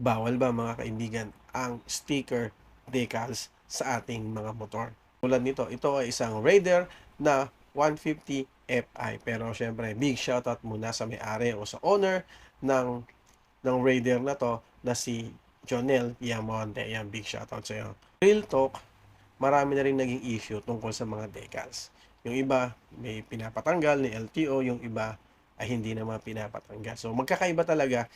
bawal ba mga kaibigan ang sticker decals sa ating mga motor. Tulad nito, ito ay isang Raider na 150 Fi. Pero syempre, big shoutout muna sa may-ari o sa owner ng ng Raider na to na si Jonel Yamonte. Yan, big shoutout sa iyo. Real talk, marami na rin naging issue tungkol sa mga decals. Yung iba, may pinapatanggal ni LTO, yung iba ay hindi naman pinapatanggal. So, magkakaiba talaga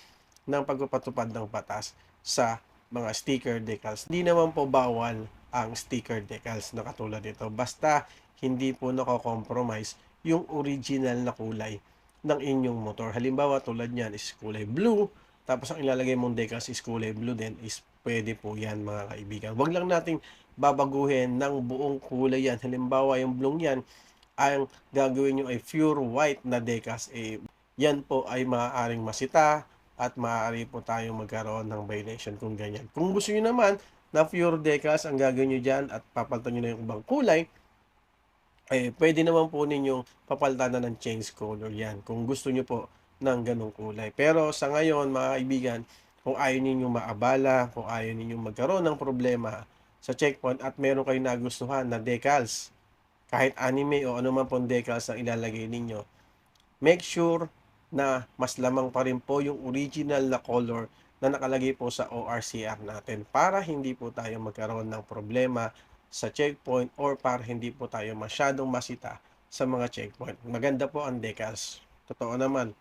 ng pagpapatupad ng batas sa mga sticker decals. Hindi naman po bawal ang sticker decals na katulad nito. Basta hindi po nako-compromise yung original na kulay ng inyong motor. Halimbawa, tulad niyan is kulay blue, tapos ang ilalagay mong decals is kulay blue din, is pwede po yan mga kaibigan. Huwag lang nating babaguhin ng buong kulay yan. Halimbawa, yung blue yan, ang gagawin nyo ay pure white na decals, eh, yan po ay maaaring masita at maaari po tayong magkaroon ng violation kung ganyan. Kung gusto nyo naman na pure decals ang gagawin nyo dyan at papalitan nyo na yung ibang kulay, eh, pwede naman po ninyong papalitan na ng change color yan kung gusto nyo po ng ganong kulay. Pero sa ngayon, mga kaibigan, kung ayaw ninyong maabala, kung ayaw ninyong magkaroon ng problema sa checkpoint at meron kayong nagustuhan na decals, kahit anime o anuman pong decals ang ilalagay ninyo, make sure na mas lamang pa rin po yung original na color na nakalagay po sa ORCR natin para hindi po tayo magkaroon ng problema sa checkpoint or para hindi po tayo masyadong masita sa mga checkpoint. Maganda po ang decals. Totoo naman,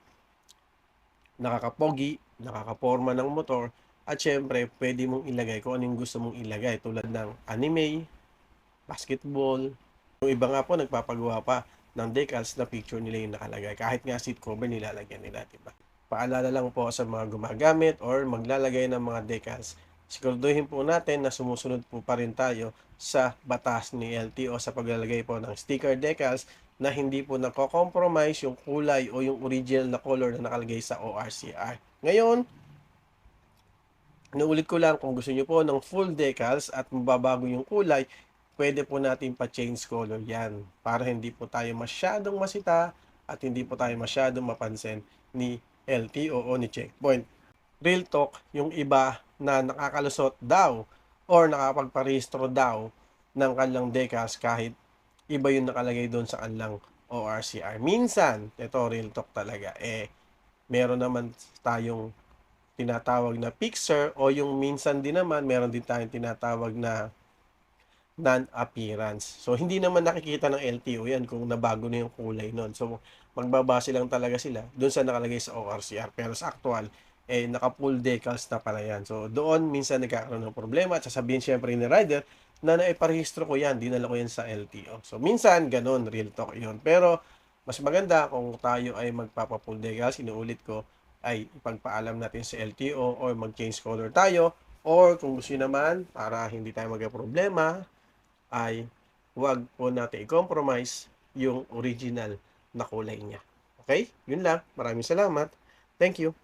nakakapogi, nakakaporma ng motor, at syempre, pwede mong ilagay kung anong gusto mong ilagay tulad ng anime, basketball. Yung iba nga po, nagpapagawa pa ng decals na picture nila yung nakalagay. Kahit nga seat cover nilalagyan nila, diba? Paalala lang po sa mga gumagamit or maglalagay ng mga decals. Siguraduhin po natin na sumusunod po pa rin tayo sa batas ni LTO sa paglalagay po ng sticker decals na hindi po nako-compromise yung kulay o yung original na color na nakalagay sa ORCR. Ngayon, Naulit ko lang kung gusto nyo po ng full decals at mababago yung kulay, pwede po natin pa-change color yan para hindi po tayo masyadong masita at hindi po tayo masyadong mapansin ni LTO o ni checkpoint. Real talk, yung iba na nakakalusot daw or nakapagparehistro daw ng kanilang decals kahit iba yung nakalagay doon sa kanilang ORCR. Minsan, ito real talk talaga, eh, meron naman tayong tinatawag na picture o yung minsan din naman meron din tayong tinatawag na non-appearance. So, hindi naman nakikita ng LTO yan kung nabago na yung kulay nun. So, magbabase lang talaga sila doon sa nakalagay sa ORCR. Pero sa actual, eh, naka-full decals na pala yan. So, doon minsan nagkakaroon ng problema at sasabihin syempre ni rider na naiparehistro ko yan, dinala ko yan sa LTO. So, minsan, ganun, real talk yun. Pero, mas maganda kung tayo ay magpapa-full decals, inuulit ko, ay ipagpaalam natin sa LTO or mag-change color tayo or kung gusto naman para hindi tayo magka-problema ay huwag po natin i-compromise yung original na kulay niya. Okay? Yun lang. Maraming salamat. Thank you.